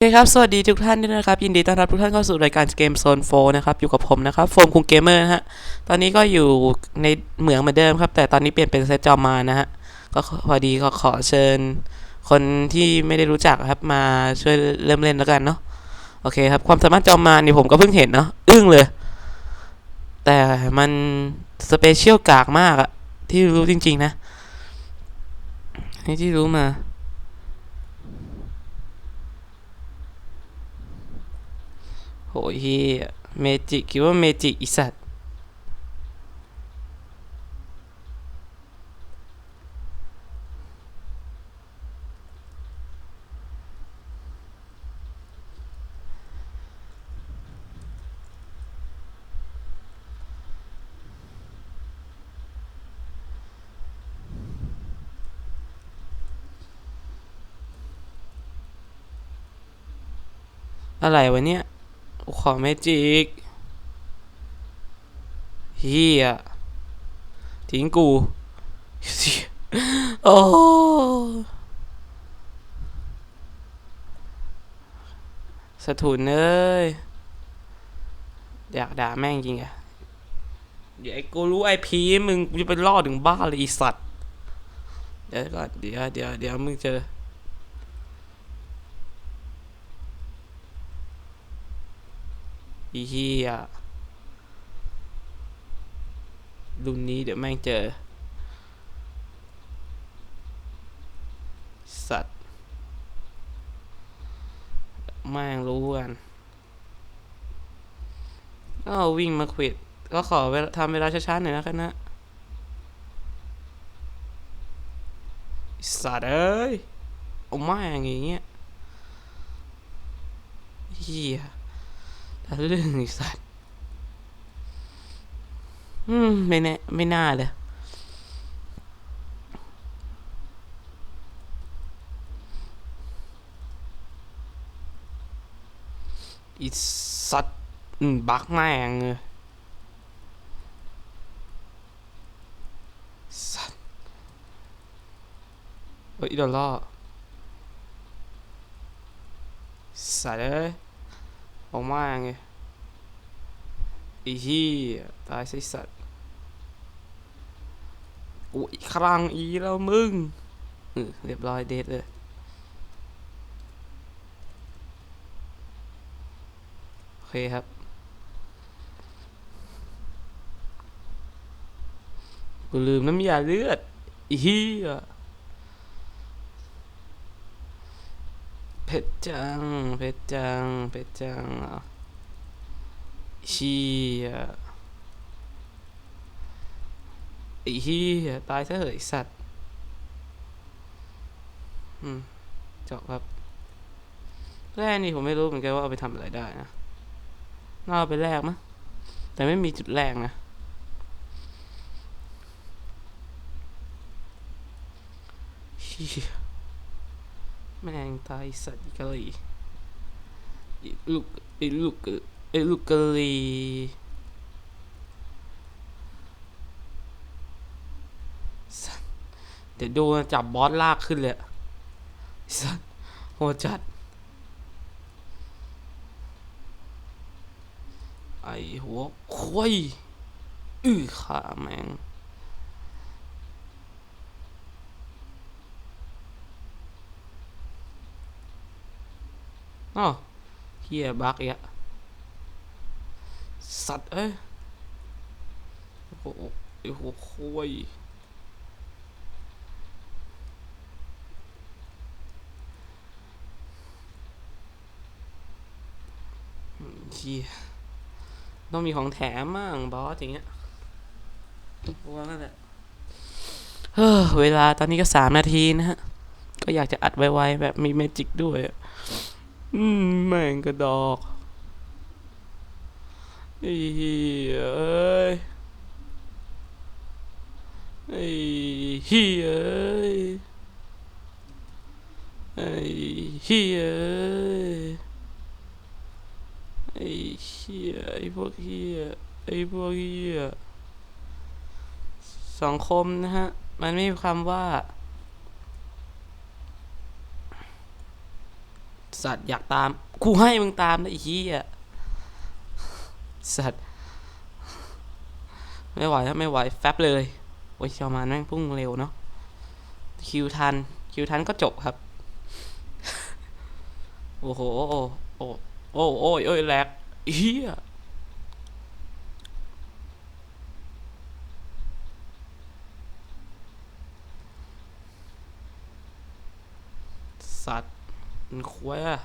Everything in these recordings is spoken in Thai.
โอเคครับ สวัสดีทุกท่านด้วยนะครับ ยินดีต้อนรับทุกท่านเข้าสู่รายการเกมโซนโฟนะครับ อยู่กับผมนะครับ โฟมคุงเกมเมอร์นะฮะ ตอนนี้ก็อยู่ในเหมืองเหมือนเดิมครับ แต่ตอนนี้เปลี่ยนเป็นเซตจอมานะฮะ ก็พอดีก็ขอเชิญ คนที่ไม่ได้รู้จักครับมาช่วยเริ่มเล่นแล้วกันเนาะ โอเคครับ ความสามารถจอมานี่ผมก็เพิ่งเห็นเนาะ อึ้งเลย แต่มันสเปเชียลกากมากอะที่รู้จริง ๆ นะ ที่รู้มา โหเฮียเมจิคิดว่าเมจิอีสัตว์อะไรวะเนี่ย ขอเมจิกเฮียทิ้งกู โอ้สะทุนเอ้ย อยากด่าแม่งจริงอะเดี๋ยวไอ้กูรู้ไอพีมึงกูจะไปล่อถึงบ้านเลยไอีสัตว์ เดี๋ยวก่อนเดี๋ยวเดี๋ยวเดี๋ยวมึงเจอ อีเหี้ยรุ่นนี้เดี๋ยวแม่งเจอ สัตว์ แม่งรู้กันก็วิ่งมาควิด ก็ขอเวลาทำเวลาช้าๆหน่อยนะกันนะสัตว์เอ้ยเอาแม่อย่างเงี้ยเฮีย ทะลึ่งไอ้สัตว์อืมไม่แน่ไม่น่าเลยอีสัตว์บักแม่งสัตว์เฮ้ยดนล่อสัตว์ อ้ยอกมาไงอ้เหี้ยตายไส้สัตว์อุ้ยครั้งอีแล้วมึงเรียบร้อยเดทเลยโอเคครับ กูลืมน้ำยาเลือดอ้เหี้ย เผ็ดจังเผ็ดจังเผ็ดจังอะเชียไอ้เหี้ยตายซะเหอะไอสัตว์ อืมจบครับ แร่นี่ผมไม่รู้เหมือนกันว่าเอาไปทำอะไรได้นะน่าเอาไปแลกมั้งแต่ไม่มีจุดแลกนะเชี่ย แม่งตายสัตว์กะลีลูกไอ้ลูกไอ้ลูกกะลีเดี๋ยวดูจับบอสลากขึ้นเลยสัตว์โหจัด ไอ้หัวควยอื้อขาแม่ง อ๋อเฮียบักอีกอะสัตว์เอ้ยโอ้โหไอ้หัวโคุยเฮียต้องมีของแถมมั่งบอสอย่างเงี้ยว่านั่นแหละเฮ้อเวลาตอนนี้ก็สามนาทีนะฮะ ก็อยากจะอัดไวๆแบบมีเมจิกด้วย อืมแม่งกระดอกไอ้เหี้ยเอ้ยไอ้เหี้ยเอ้ยไอ้เหี้ยเอ้ยไอ้เหี้ยไอ้พวกเหี้ยไอ้พวกเหี้ยสังคมนะฮะ มันไม่มีคำว่า สัตว์อยากตามกูให้มึงตามนะไอ้เหี้ยสัตว์ไม่ไหวแล้วไม่ไหวแฟบเลยโอ้ยชาวมานแม่งพุ่งเร็วเนาะคิวทันคิวทันก็จบครับ โอ้โหโอ้โอ้โอ้โอ้ยโอ้ยแหลกเฮียสัตว์ มันควยอะ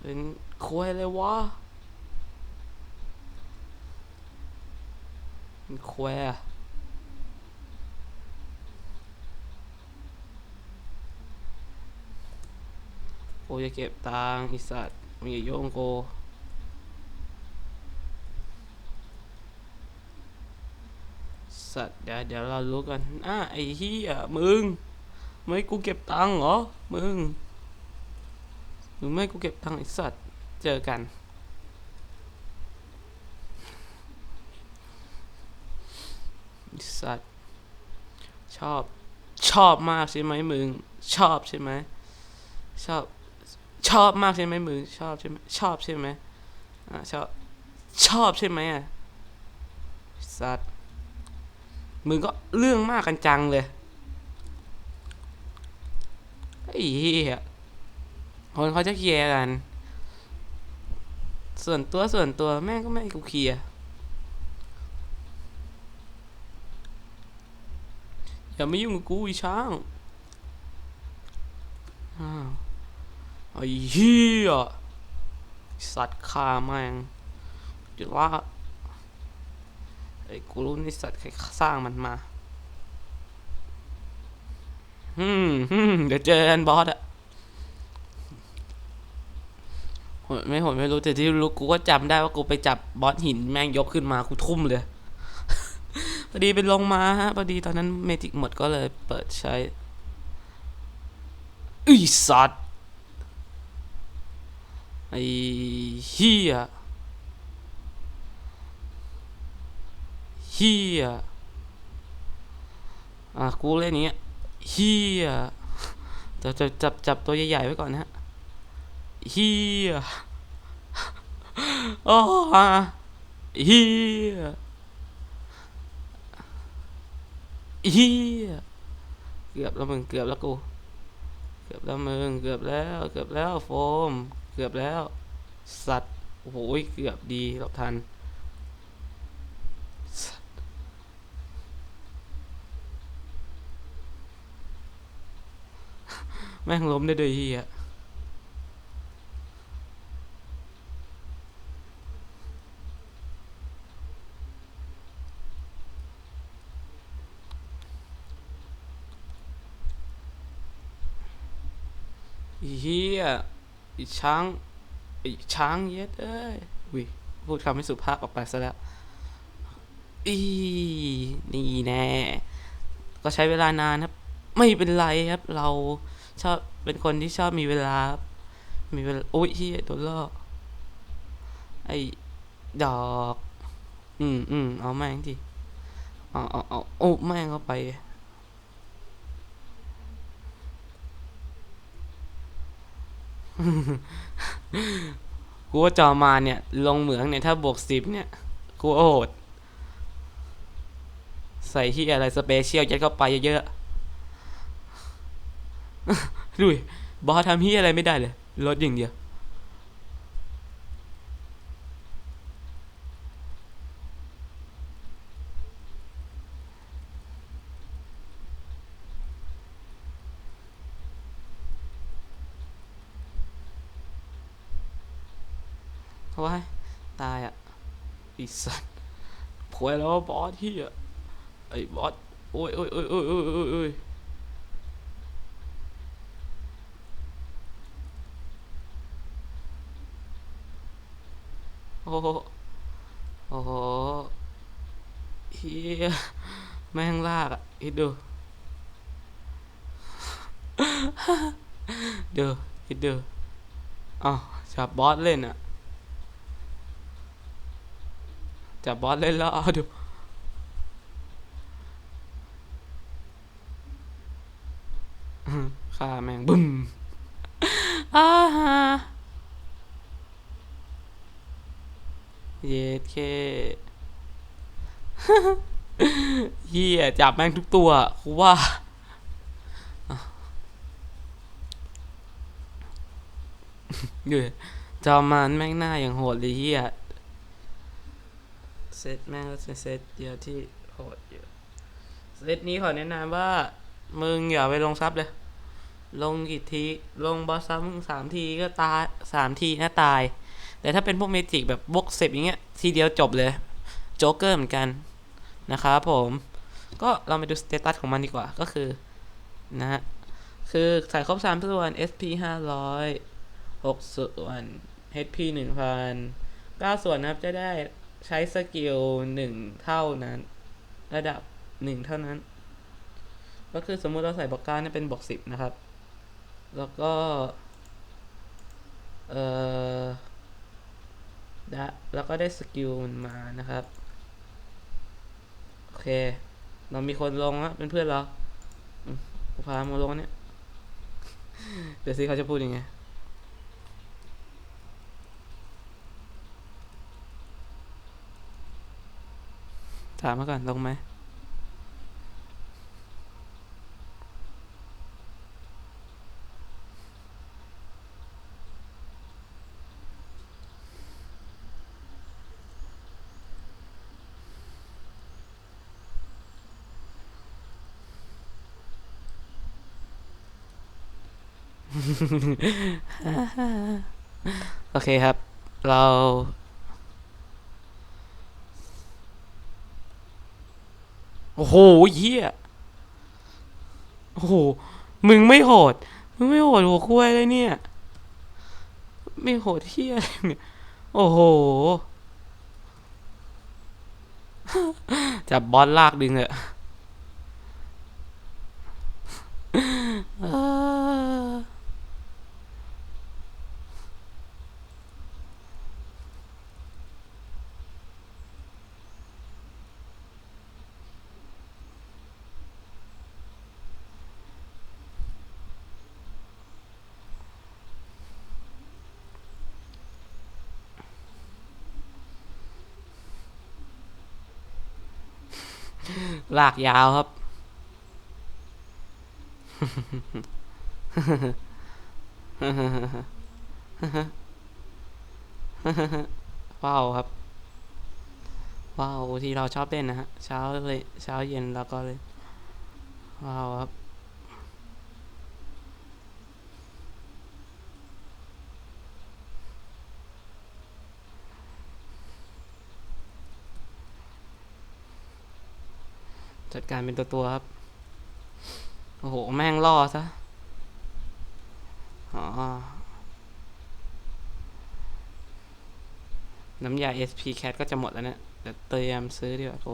เป็นควยเลยวะมันควยอะโอ้ยจะเก็บตังค์ไอีสัตว์มึงอย่าโยงโกสัตว์เดี๋ยวเดี๋ยวเรารู้กันอะไอ้เหี้ยมึง ไม่กูเก็บตังค์เหรอ มึง มึงไม่กูเก็บตังไอสัตว์ เจอกันไอสัตว์ ชอบ ชอบมากใช่ไหมมึง ชอบใช่ไหม ชอบ ชอบมากใช่ไหมมึง ชอบใช่ไหม ชอบใช่ไหมอะชอบ ชอบใช่ไหมอะ สัตว์ มึงก็เรื่องมากกันจังเลยไอ้เหี้ย คนเขาจะเคลียร์กัน ส่วนตัวส่วนตัวแม่ก็ไม่กูเคลียร์อย่ามายุ่งกับกูอีช้างอ้าวไอ้เหี้ยสัตว์ฆ่าแม่งจุดว่าไอ้กูรู้นี่สัตว์ใครสร้างมันมา อืมอืมเดี๋ยวเจอกันบอสอะโห ดไม่โหดไม่รู้แต่ที่รู้กูก็จำได้ว่ากูไปจับบอสหินแม่งยกขึ้นมากูทุ่มเลยพอดีเป็นลงมาฮะพอดีตอนนั้นเมจิกหมดก็เลยเปิดใช้อีสัตว์ไอ้เฮียเฮียอะกูเล่นอย่างเงี้ยเฮียจะจะจับจับตัวใหญ่ๆไว้ก่อนนะฮะ เฮียโอ้ฮะเฮียเฮียเกือบแล้วมึงเกือบแล้วกู เกือบแล้วมึงเกือบแล้ว เกือบแล้วโฟม เกือบแล้ว สัตว์โอ้โหเกือบดีหลบทันแม่งล้มได้ด้วยเฮียอีเฮียอี ช้างไอช้างเย็ดเอ้ยวิพูดคำไม่สุภาพออกไปซะแล้วอีนี่แน่ ก็ใช้เวลานานครับ ไม่เป็นไรครับ เราชอบเป็นคนที่ชอบมีเวลาครับมีเวลาโอ้ยเฮียโดนล่อไอ้ดอก อืมอืมเอาแม่งดิเอาเอาเอาโอ้แม่งเข้าไป กูว่าจอมาเนี่ย ลงเหมืองเนี่ย ถ้าบวกสิบเนี่ย กูว่าโอด ใส่ที่อะไรสเปเชียลยัดเข้าไปเยอะๆดูบอสทำที่อะไรไม่ได้เลย ลดอย่างเดียว ว้ายตายอะอีสัตว์ผวยแล้วบอสที่อะไอ้บอสโอ้ยโอ้ยโอ้ยโอ้ยโอ้ยโอ้ยโอ้ยโอ้โหโอ้โหเฮียแม่งลากอะคิดดูดูคิดดูอ้าวจับบอสเล่นอะ จับบอสเล่นแล้วเอาดูฆ่าแม่งบึ้มอ่าฮะเย็ดเคเฮียจับแม่งทุกตัวกูว่าอยู่จอมันแม่งหน้าอย่างโหดเลยเฮีย เซตแม่งก็เป็นเซตเดียวที่โหดอยู่เซตนี้ขอแนะนำว่า มึงอย่าไปลงซับเลย ลงกี่ที ลงบอสซับมึงสามทีก็ตายสามทีนะตาย แต่ถ้าเป็นพวกเมจิกแบบบวกเสพอย่างเงี้ย ทีเดียวจบเลย โจ๊กเกอร์เหมือนกันนะครับผม ก็เรามาดูสเตตัสของมันดีกว่าก็คือ นะฮะ คือใส่ครบ3ส่วน SP 500 6ส่วน HP 1000 9ส่วนนะครับจะได้ ใช้สกิล1เท่านั้น ระดับ1เท่านั้น ก็คือสมมุติเราใส่บอกการเนี่ยเป็นบอก10นะครับ แล้วก็เอ่อด้แล้วก็ได้สกิลมันมานะครับ โอเค เรามีคนลงแล้วเป็นเพื่อนเรากูพามาลงเนี่ย เดี๋ยวสิเขาจะพูดยังไง ถามมาก่อน ลงไหมโอเคครับ เรา โอ้โหเหี้ยโอ้โห มึงไม่โหด มึงไม่โหดหัวคุ้ยเลยเนี่ย ไม่โหดเหี้ยเนี่ย โอ้โห จับบอลลากดึงเลยเออ ลากยาวครับ ว้าวครับ ว้าวที่เราชอบเล่นนะฮะ เช้าเลยเช้าเย็นแล้วก็เลย ว้าวครับ จัดการเป็นตัวตัวครับ โอ้โห แม่งล่อซะ อ๋อ น้ำยา SP Cat ก็จะหมดแล้วเนี่ยเดี๋ยวเตรียมซื้อดีกว่าโอ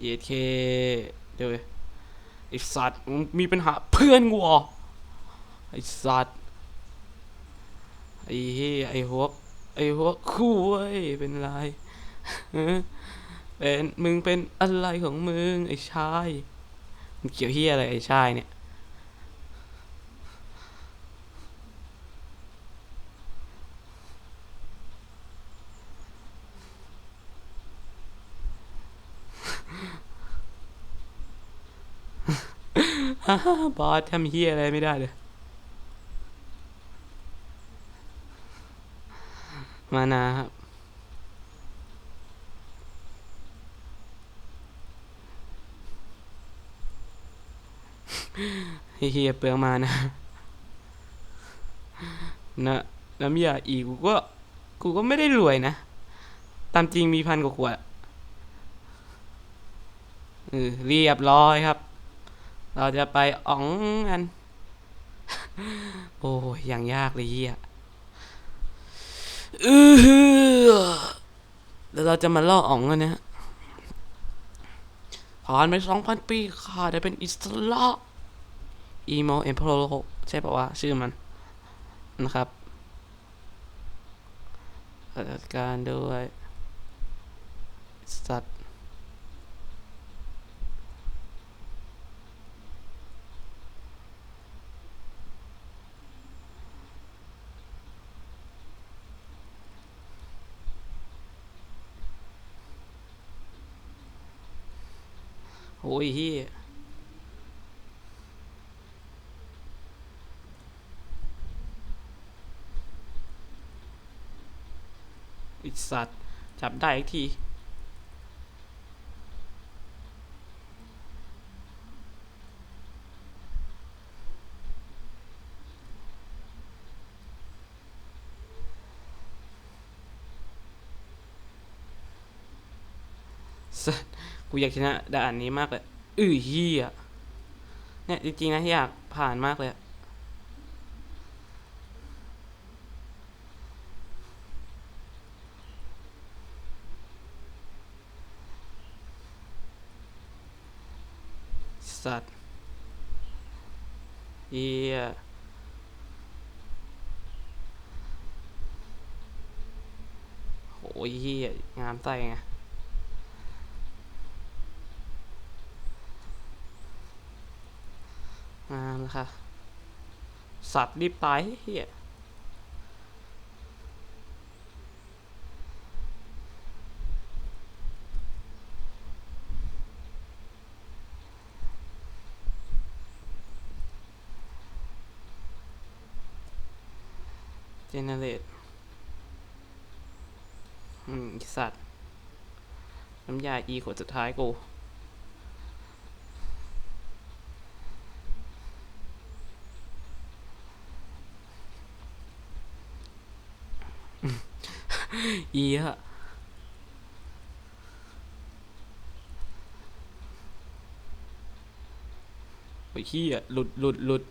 เอเคเดี๋ยว ไอสัตว์มึงมีปัญหาเพื่อนกูเหรอไอสัตว์ไอเฮ้ไอหัวไอหัวคู่เว้ยเป็นไรฮะเป็นมึงเป็นอะไรของมึงไอชายมันเกี่ยวเฮียอะไรไอชายเนี่ย บอสทำเฮียอะไรไม่ได้เลยมานาครับเฮียเปลืองมานะนะน้ำยาอีกกูก็ กูก็ไม่ได้รวยนะ ตามจริงมีพันกว่าขวดเออเรียบร้อยครับ เราจะไปอ๋องกัน โอ้ยอย่างยากเลยเฮียเออเดี๋ยวเราจะมาล่ออ๋องกันนะผ่านไปสองพันปีข้าได้เป็นอิสระอีโมเอ็มโพโลใช่ปะว่าชื่อมันนะครับจัดการด้วยสัตว์ โอ้ยเฮียอิสัตว์ จับได้อีกทีสัส กูอยากชนะด่านนี้มากเลยอือเฮียเนี่ยจริงๆนะอยากผ่านมากเลยสัตว์เฮียโอ้ยเฮียงามไส้ไง งามนะ คะสัตว์รีบตายเฮียเจเนเรตอืมสัตว์ น้ำยาอีขวดสุดท้ายกู อีอะโอ้ยเฮียหลุดหลุดหลุด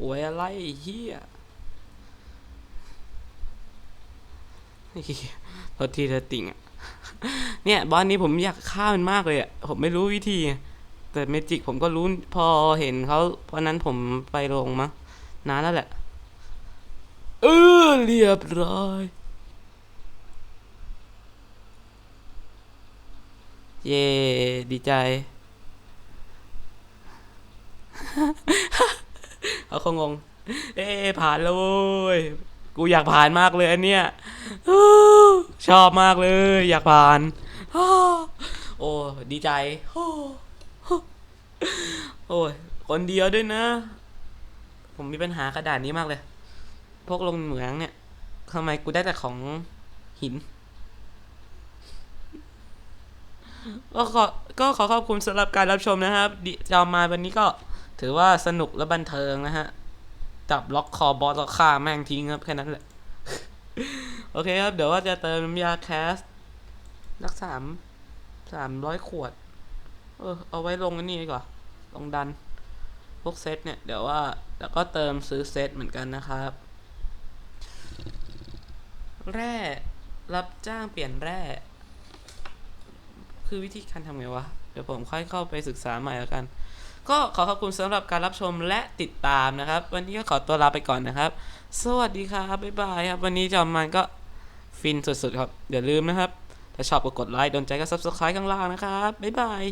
หวยอะไรเฮียไอ้เหี้ยโทษทีเธอติ่งอะเนี่ยบอสนี้ผมอยากฆ่ามันมากเลยอะ ผมไม่รู้วิธี แต่เมจิกผมก็รู้พอเห็นเขาเพราะนั้นผมไปลงมั้งนานแล้วแหละ เออเรียบร้อย เย่ดีใจ เขางง เอ๊ะผ่านแล้วเว้ยกูอยากผ่านมากเลยอันเนี้ยชอบมากเลย อยากผ่าน โอ้ดีใจ โอ้ยคนเดียวด้วยนะ ผมมีปัญหากระดาษนี้มากเลย พวกลงเหมืองเนี่ยทำไมกูได้แต่ของหินก็ขอก็ขอขอบคุณสำหรับการรับชมนะครับจอมมาวันนี้ก็ ถือว่าสนุกและบันเทิงนะฮะ จับล็อกคอบอสแล้วฆ่าแม่งทิ้งครับแค่นั้นแหละ โอเคครับ เดี๋ยวว่าจะเติมน้ำยาแคสสักสามสามร้อยขวด เออ เอาไว้ลงนนี้ดีกว่าลงดัน พวกเซตเนี่ย เดี๋ยวว่าแล้วก็เติมซื้อเซตเหมือนกันนะครับ แร่รับจ้างเปลี่ยนแร่ คือวิธีการทำไงวะ เดี๋ยวผมค่อยเข้าไปศึกษาใหม่แล้วกัน ก็ขอขอบคุณสำหรับการรับชมและติดตามนะครับ วันนี้ก็ขอตัวลาไปก่อนนะครับ สวัสดีครับบ๊ายบายครับ วันนี้จอมมันก็ฟินสุดๆครับอย่าลืมนะครับ ถ้าชอบก็กดไลค์โดนใจก็ซับสไครต์ข้างล่างนะครับบ๊ายบาย